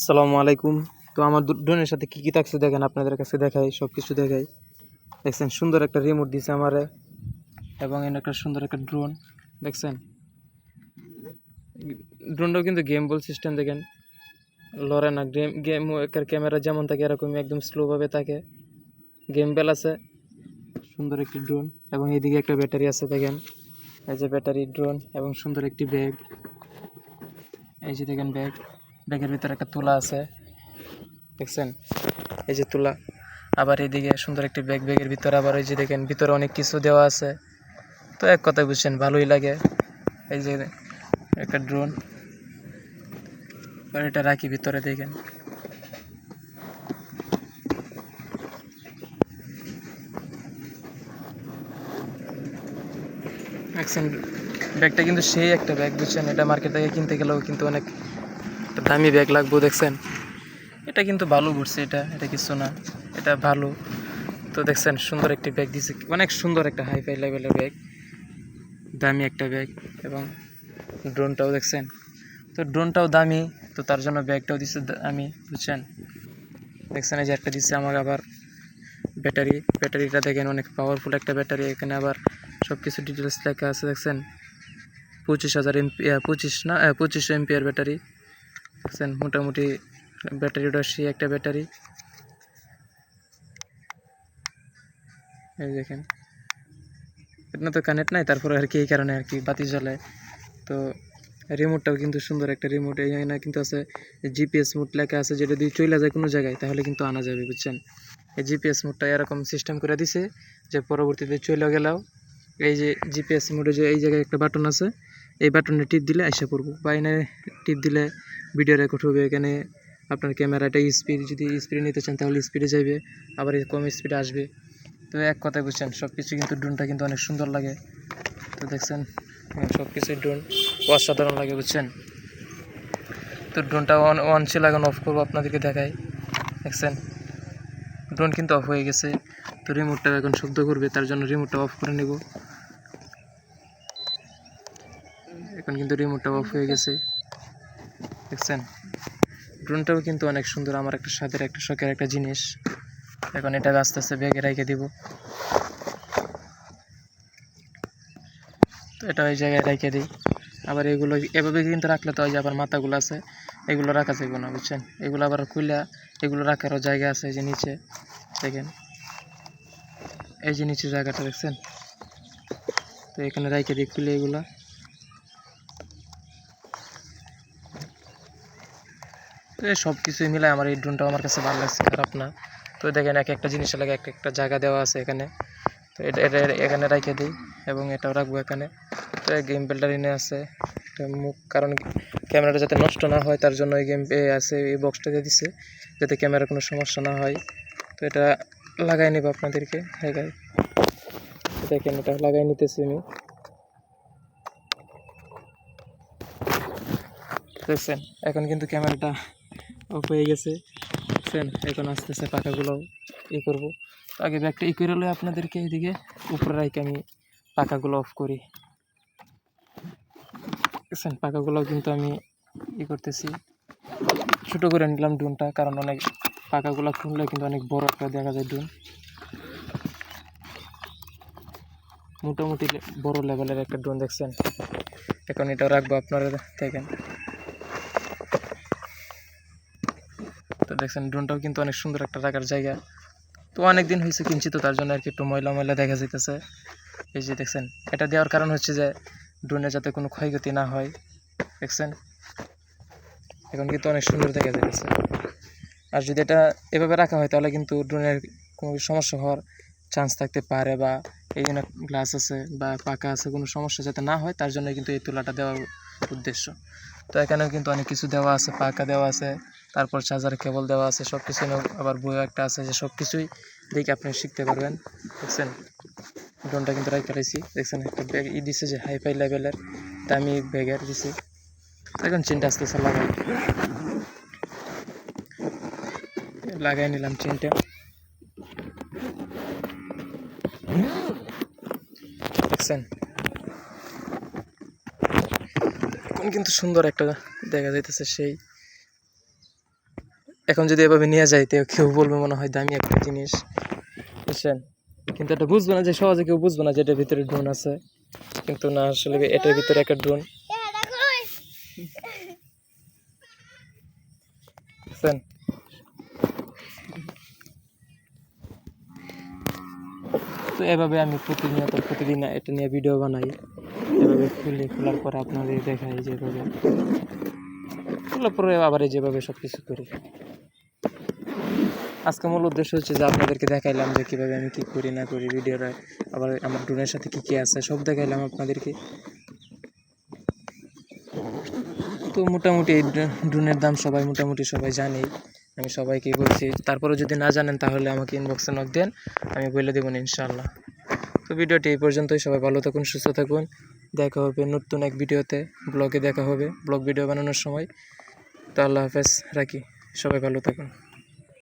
আসসালামু আলাইকুম। তো আমার ড্রোনের সাথে কী কী থাকছে দেখেন, আপনাদের কাছে দেখাই সব কিছু দেখাই। দেখছেন, সুন্দর একটা রিমোট দিছে আমারে, এবং এর একটা সুন্দর একটা ড্রোন দেখছেন? ড্রোনটাও কিন্তু গেম বল সিস্টেম দেখেন। লড়ে না গেম গেম ক্যামেরা যেমন থাকে, এরকমই একদম স্লোভাবে থাকে। গেম বেল আছে, সুন্দর একটি ড্রোন এবং এদিকে একটা ব্যাটারি আছে, দেখেন। এই যে ব্যাটারি ড্রোন এবং সুন্দর একটি ব্যাগ এই যে দেখেন ব্যাগ ব্যাগের ভিতরে একটা তুলা আছে, দেখছেন? এই যে তুলা। আবার এইদিকে সুন্দর একটি ব্যাগ, ব্যাগের ভিতরে আবার ওই যে দেখেন, ভিতরে অনেক কিছু দেওয়া আছে। তো এক কথায় বুঝছেন, ভালোই লাগে। এই যে একটা ড্রোন এটা রাখি ভিতরে, দেখেন। দেখছেন, ব্যাগটা কিন্তু সেই একটা ব্যাগ, বুঝছেন? এটা মার্কেট থেকে কিনতে গেলেও কিন্তু অনেক একটা দামি ব্যাগ লাগবো, দেখছেন? এটা কিন্তু ভালো পড়ছে এটা এটা কিছু না, এটা ভালো। তো দেখছেন, সুন্দর একটি ব্যাগ দিছে, অনেক সুন্দর একটা হাই ফাই লেভেলের ব্যাগ দামি একটা ব্যাগ এবং ড্রোনটাও দেখছেন। তো ড্রোনটাও দামি, তো তার জন্য ব্যাগটাও দিচ্ছে আমি, বুঝছেন? দেখছেন, এই যে একটা দিচ্ছে আমাকে আবার ব্যাটারি, ব্যাটারিটা দেখেন, অনেক পাওয়ারফুল একটা ব্যাটারি, এখানে আবার সব কিছু ডিটেলস লেখা আছে, দেখছেন? পঁচিশ হাজার এমপি পঁচিশ না পঁচিশশো এমপিআর ব্যাটারি। দেখছেন, মোটামুটি ব্যাটারিটা সেই একটা ব্যাটারি। এই দেখেন। এটা তো কানেক্ট নাই, তারপরে আর কি এই কারণে আর কি বাতি জ্বলে তো রিমোটটাও কিন্তু সুন্দর একটা রিমোট এই না কিন্তু আছে জিপিএস মোড লেখা আছে, যেটা দিয়ে চলে যায় কোনো জায়গায়, তাহলে কিন্তু আনা যাবে, বুঝছেন? এই জিপিএস মোডটা এরকম সিস্টেম করে দিছে যে পরবর্তীতে চলে গেলেও এই যে জিপিএস মোডে যে এই জায়গায় একটা বাটন আছে এই বাটনে টিপ দিলে আইসা পড়ব। বা এনে টিপ দিলে ভিডিও রেকর্ড হবে, এখানে আপনার ক্যামেরাটা স্পিড যদি স্পিডে নিতে চান তাহলে স্পিডে যাবে আবার কম স্পিডে আসবে। তো এক কথায় বুঝছেন সব কিছু কিন্তু ড্রোনটা কিন্তু অনেক সুন্দর লাগে। তো দেখছেন সব কিছু ড্রোন অসাধারণ লাগে, বুঝছেন? তো ড্রোনটা অন অন ছিল, এখন অফ করব আপনাদেরকে দেখাই। দেখছেন? ড্রোন কিন্তু অফ হয়ে গেছে। তো রিমোটটা এখন শব্দ করবে, তার জন্য রিমোটটা অফ করে নেব। এখন কিন্তু রিমোটটা অফ হয়ে গেছে। দেখছেন? ড্রোনটাও কিন্তু অনেক সুন্দর, আমার একটা স্বাদের, একটা শখের একটা জিনিস। এখন এটা আস্তে আস্তে ব্যাগে রেখে দিব। তো এটা ওই জায়গায় রেখে দিই। আবার এগুলো এভাবে কিন্তু রাখলে তো ওই যে আবার মাথাগুলো আছে, এগুলো রাখা যাবে না, বুঝছেন? এগুলো আবার খুলে এগুলো রাখারও জায়গা আছে এই যে নিচে। দেখেন? এই যে নিচে জায়গাটা, দেখছেন? তো এখানে রেখে দিই খুলে এগুলা। তো সব কিছুই মিলে আমার এই ড্রোনটাও আমার কাছে ভালো লাগছে, খারাপ না। তো দেখেন এক একটা জিনিসের লাগে এক একটা জায়গা দেওয়া আছে এখানে। তো এটা এটা এখানে রেখে দিই এবং এটাও রাখব এখানে। তো গেম বেলটা এনে আছে। একটা মুখ, কারণ ক্যামেরাটা যাতে নষ্ট না হয়, তার জন্য এই গেম আছে, এই বক্সটা দিয়ে দিছে, যাতে ক্যামেরার কোনো সমস্যা না হয়। তো এটা লাগাই নেব আপনাদেরকে। লাগাই দেখেন এটা লাগাই নিতেছি আমি। দেখছেন, এখন কিন্তু ক্যামেরাটা হয়ে গেছে। দেখছেন এখন আস্তে আস্তে পাখাগুলো ই করব। আগে ব্যাগটা ই করে আপনাদেরকে এদিকে। উপরে রাখি আমি পাখাগুলো অফ করি। দেখছেন পাখাগুলো কিন্তু আমি ই করতেছি। ছোটো করে নিলাম ড্রোনটা, কারণ অনেক পাখাগুলো খুললে কিন্তু অনেক বড় একটা দেখা যায় ড্রোন। মোটামুটি বড় লেভেলের একটা ড্রোন দেখছেন। এখন এটা রাখব আপনারা দেখেন দেখছেন ড্রোনটাও কিন্তু অনেক সুন্দর একটা রাখার জায়গা। তো অনেক দিন হয়েছে কিনছি তো তার জন্য আর কি একটু ময়লা ময়লা দেখা যাইতেছে। এই যে দেখছেন, এটা দেওয়ার কারণ হচ্ছে যে ড্রোনে যাতে কোনো ক্ষয়ক্ষতি না হয়, দেখছেন? এখন কিন্তু অনেক সুন্দর দেখা যাইতেছে। আর যদি এটা এভাবে রাখা হয়, তাহলে কিন্তু ড্রোনের কোনো সমস্যা হওয়ার চান্স থাকতে পারে বা এই জন্য গ্লাস আছে বা পাকা আছে, কোনো সমস্যা যাতে না হয়, তার জন্য কিন্তু এই তুলাটা দেওয়ার উদ্দেশ্য। তো এখানেও কিন্তু অনেক কিছু দেওয়া আছে, পাকা দেওয়া আছে, তারপর চার্জার, কেবল দেওয়া আছে সব কিছু আবার বইও একটা আছে যে সব কিছুই দেখে আপনি শিখতে পারবেন, দেখছেন? ড্রোনটা কিন্তু রাই ফেলাইছি দেখছেন? একটা ব্যাগ ই দিছে যে হাই ফাই লেভেলের, দামি ব্যাগের দিছে। এখন চেনটা আস্তে আস্তে লাগাই। লাগাই নিলাম চেনটা। দেখছেন? এখন কিন্তু সুন্দর একটা দেখা যাইতেছে সেই। এখন যদি এভাবে নিয়ে যাই, তো কেউ বলবে মনে হয় দামি একটা জিনিস। বুঝছেন? কিন্তু এটা বুঝব না যে সহজে কেউ বুঝব না যে এটার ভিতরে ড্রোন আছে। কিন্তু না, আসলে এটার ভিতরে একটা ড্রোন তো এভাবে আমি প্রতিনিয়ত প্রতিদিন এটা নিয়ে ভিডিও বানাই। এভাবে খুলে খোলার পরে আপনাদের দেখাই যেভাবে খোলার পরে আবার যেভাবে সব কিছু করি। আজকে মূল উদ্দেশ্য হচ্ছে যে আপনাদেরকে দেখাইলাম যে কীভাবে আমি কী করি না করি, ভিডিওটা আবার আমার ড্রোনের সাথে কী কী আছে সব দেখাইলাম আপনাদেরকে। তো মোটামুটি এই ড্রোনের দাম সবাই মোটামুটি সবাই জানেই। আমি সবাইকেই বলছি তারপরে যদি না জানেন তাহলে আমাকে ইনবক্সে নক দেন, আমি বলে দেবো ইনশাআল্লাহ। তো ভিডিওটি এই পর্যন্তই, সবাই ভালো থাকুন, সুস্থ থাকুন। দেখা হবে নতুন এক ভিডিওতে, ব্লগে দেখা হবে, ব্লগ ভিডিও বানানোর সময়। তো আল্লাহ হাফেজ, রাখি। সবাই ভালো থাকুন।